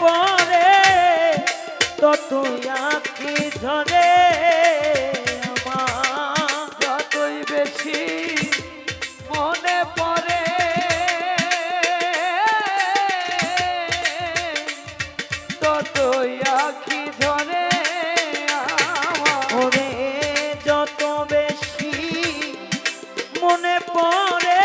পরে তত আঁকি ধরে আমার। বেশি মনে পড়ে আঁকি ধরে যত বেশি মনে পড়ে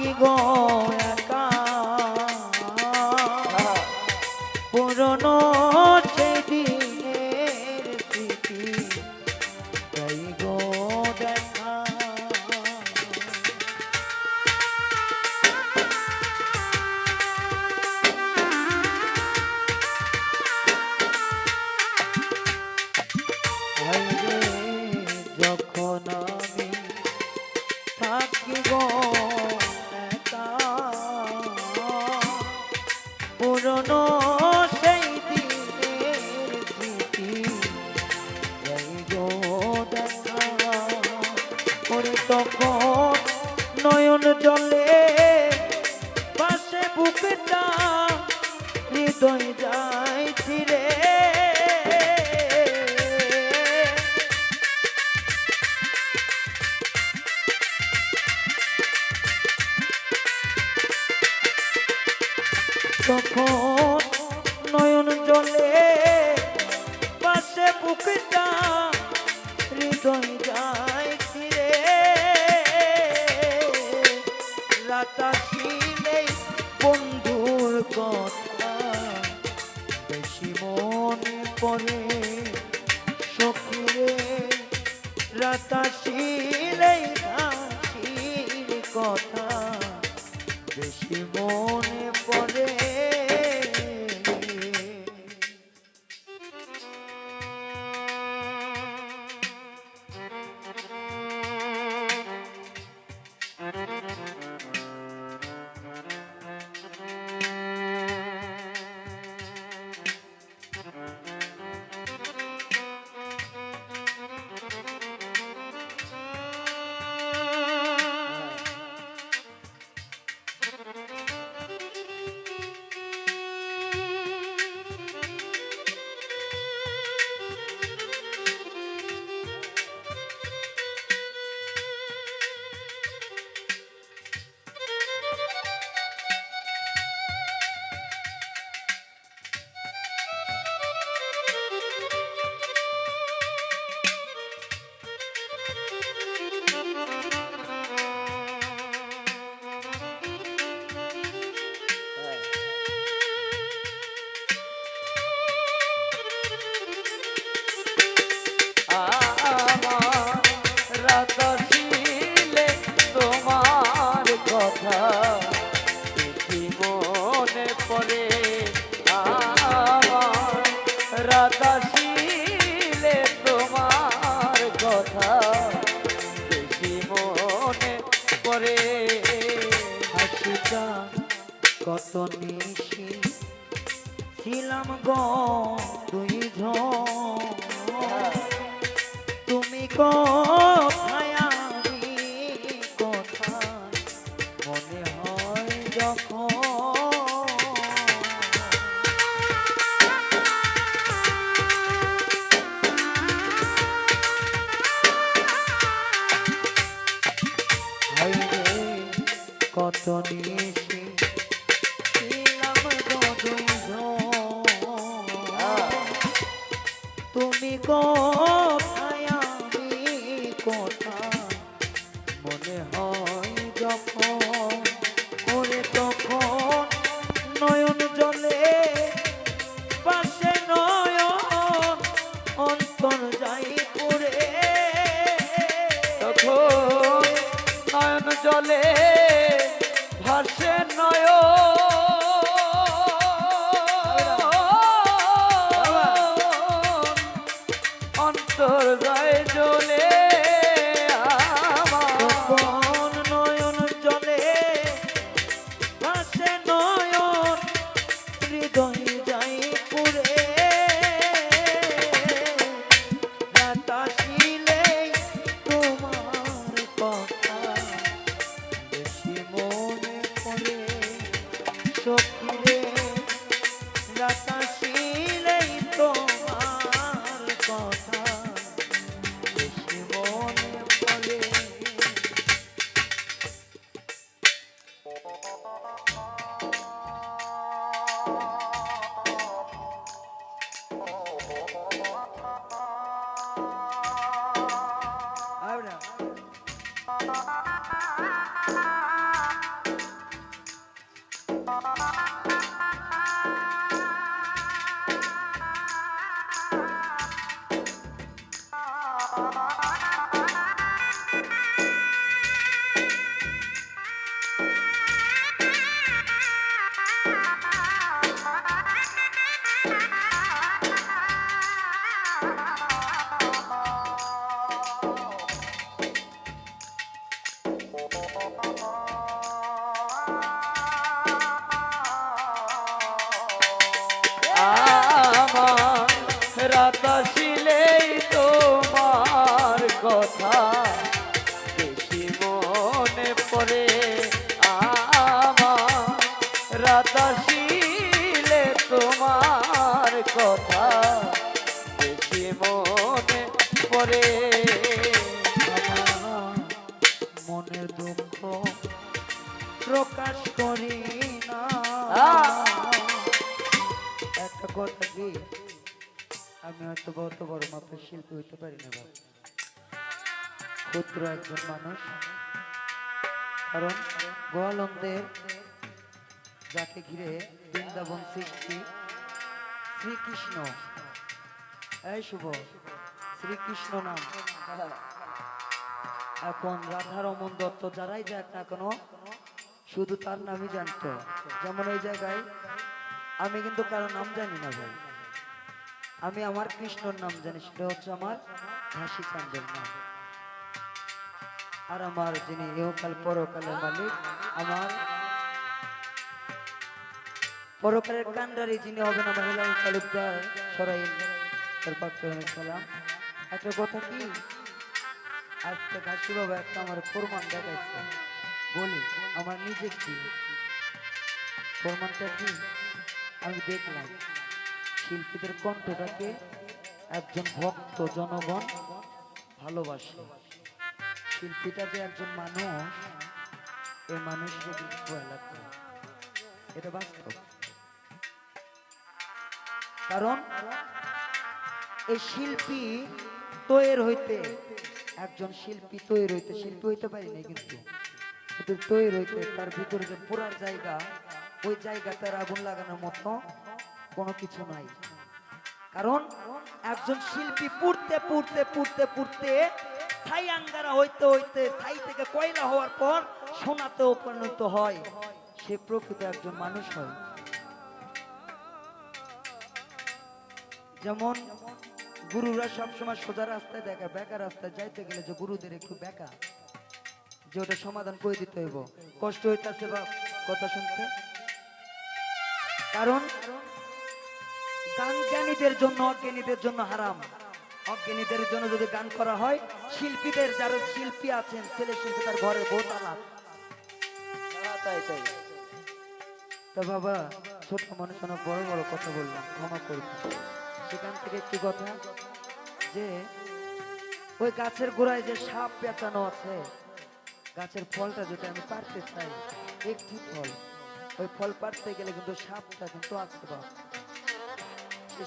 কি গো doida তুমি কোথায় আমি মনে হয় যখন ওরে তখন নয়ন জলে পাশে নয়ন অন্তর যাই পড়ে তখন নয়ন জলে ভাসে নয় শিল্পী হইতে পারি না বাবা ক্ষুদ্র একজন মানুষ। কারণ গোয়ালন্দের যাকে ঘিরে বৃন্দাবন সৃষ্টি, শ্রীকৃষ্ণ। এই শুভ, শ্রীকৃষ্ণ নাম। এখন রাধা রমন দত্ত যারাই যাক না কোনো, শুধু তার নামই জানতো। যেমন এই জায়গায়, আমি কিন্তু কারও নাম জানি না, ভাই। আমি আমার কৃষ্ণর নাম জানি, সেটা হচ্ছে আমার ঘাসি চান্দের নাম। আর আমার যিনি ইহকাল পরকালের মালিক, আমার পরকালের কান্ডারি যিনি হবেন আমার হিলাল তালুকদার সরাইল সালাম একটা কথা কি? আজকে ঘাসি বাবা একটা আমার প্রমাণ দেখাইছে। বলি, আমার নিজে কি? প্রমাণটা কি? আমি দেখলাম। শিল্পীদের কণ্ঠটাকে একজন ভক্ত জনগণ ভালোবাসে। শিল্পীটা যে একজন মানুষ এই মানুষকে কিন্তু এটা বাস্তব। কারণ এই শিল্পী তৈরি হইতে, একজন শিল্পী তৈরি হইতে, শিল্পী হইতে পারি না কিন্তু তৈরি হইতে তার ভিতরে যে পুরার জায়গা, ওই জায়গাটার আগুন লাগানোর মতো কোনো কিছু নাই। কারণ একজন শিল্পী পুড়তে পুড়তে পুড়তে পুড়তে ছাই আঙ্গারা হইতে হইতে ছাই থেকে কয়লা হওয়ার পর সোনাতেও পরিণত হয়। সে প্রকৃত একজন মানুষ হয়। যেমন গুরুরা সবসময় সোজা রাস্তায় দেখা বেকা রাস্তায় যাইতে গেলে যে গুরুদের একটু বেকা, যে ওটা সমাধান করে দিতে হইব। কষ্ট হইতাছে বা কথা শুনতে। কারণ গান জ্ঞানীদের জন্য অজ্ঞানীদের জন্য হারাম। অজ্ঞানীদের জন্য যদি গান করা হয় শিল্পীদের যারা শিল্পী আছেন ছেলে শিল্পী তার ঘরে বউ তালাক। হ্যাঁ, তাই তা বাবা ছোট মানুষ অনেক বড় বড় কথা বললাম ক্ষমা করবে সেখান থেকে একটি কথা যে ওই গাছের গোড়ায় যে সাপ পেঁচানো আছে গাছের ফলটা যদি আমি পারতে চাই একটি ফল ওই ফল পারতে গেলে কিন্তু সাপটা কিন্তু বাপ এই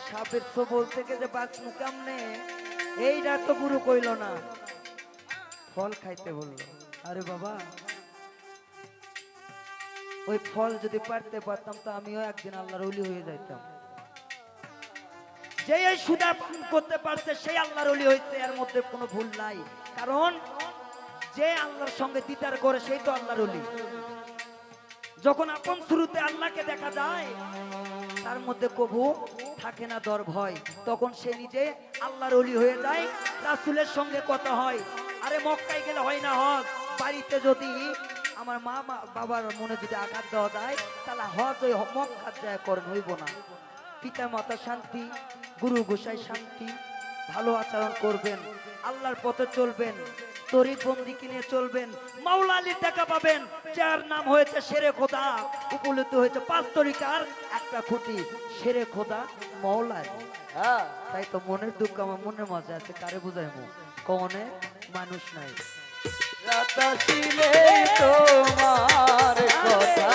সাপের সবল থেকে যে গুরু কইল না। ফল খাইতে বলল, আরে বাবা, ওই ফল যদি পারতে পারতাম তো আমিও একদিন আল্লাহর অলি হয়ে যাইতাম। যে এই সুদা পান করতে পারছে, সেই আল্লাহর অলি হয়েছে এর মধ্যে কোনো ভুল নাই। কারণ, যে আল্লাহর সঙ্গে দিদার করে, সেই তো আল্লাহর অলি যখন আপন শুরুতে আল্লাহকে দেখা যায় তার মধ্যে কবু থাকে না, দর ভয়। তখন সে নিজে আল্লাহর অলি হয়ে যায়, রাসুলের সঙ্গে কথা হয়। আরে মক্কায় গেলে হয় না হজ। বাড়িতে যদি আমার মা বাবার মনে যদি আঘাত দেওয়া যায়, তাহলে হজ ওই মক্কার যায় করেন হইব না। পিতা মাতা শান্তি, গুরু গোসাই শান্তি, ভালো আচরণ করবেন, আল্লাহর পথে চলবেন। তরিক বন্দি কিনে চলবেন মাওলা আলীর টাকা পাবেন। যার নাম হয়েছে শেরে খোদা উপলব্ধ হয়েছে পাঁচ তরিকার একটা খুঁটি শেরে খোদা মাওলা আলী। হ্যাঁ। তাই তো মনের দুঃখ আমার মনের মাঝে আছে কারে বুঝাইমু কনে মানুষ নাই। রাতাসিলে তোমার কথা।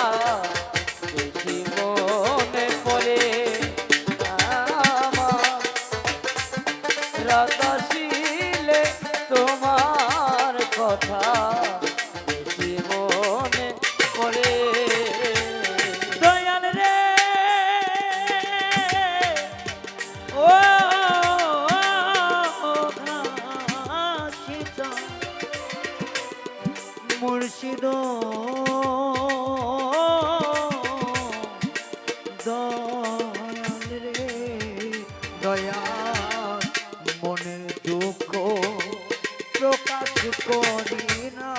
প্রকাশ করি না।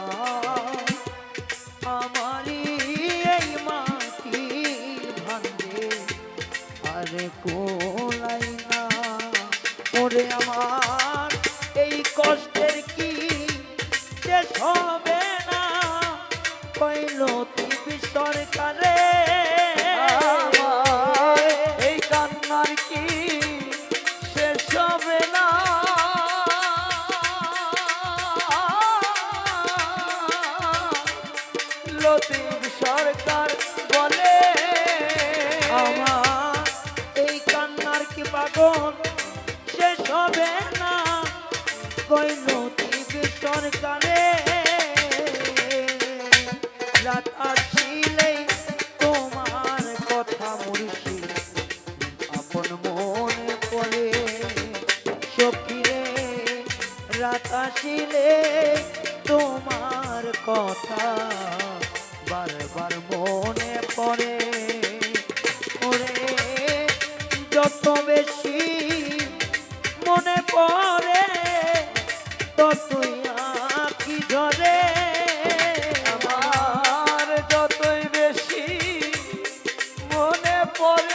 আয় আমারই এই মাটি ভাঙে আরে কোলাই না। ওরে মনে পড়ে। সখিরে, রাত আসিলে তোমার কথা বারবার মনে পড়ে। ওরে, যত বেশি মনে পড়ে ততই আঁকি ধরে। আমার যতই বেশি মনে পড়ে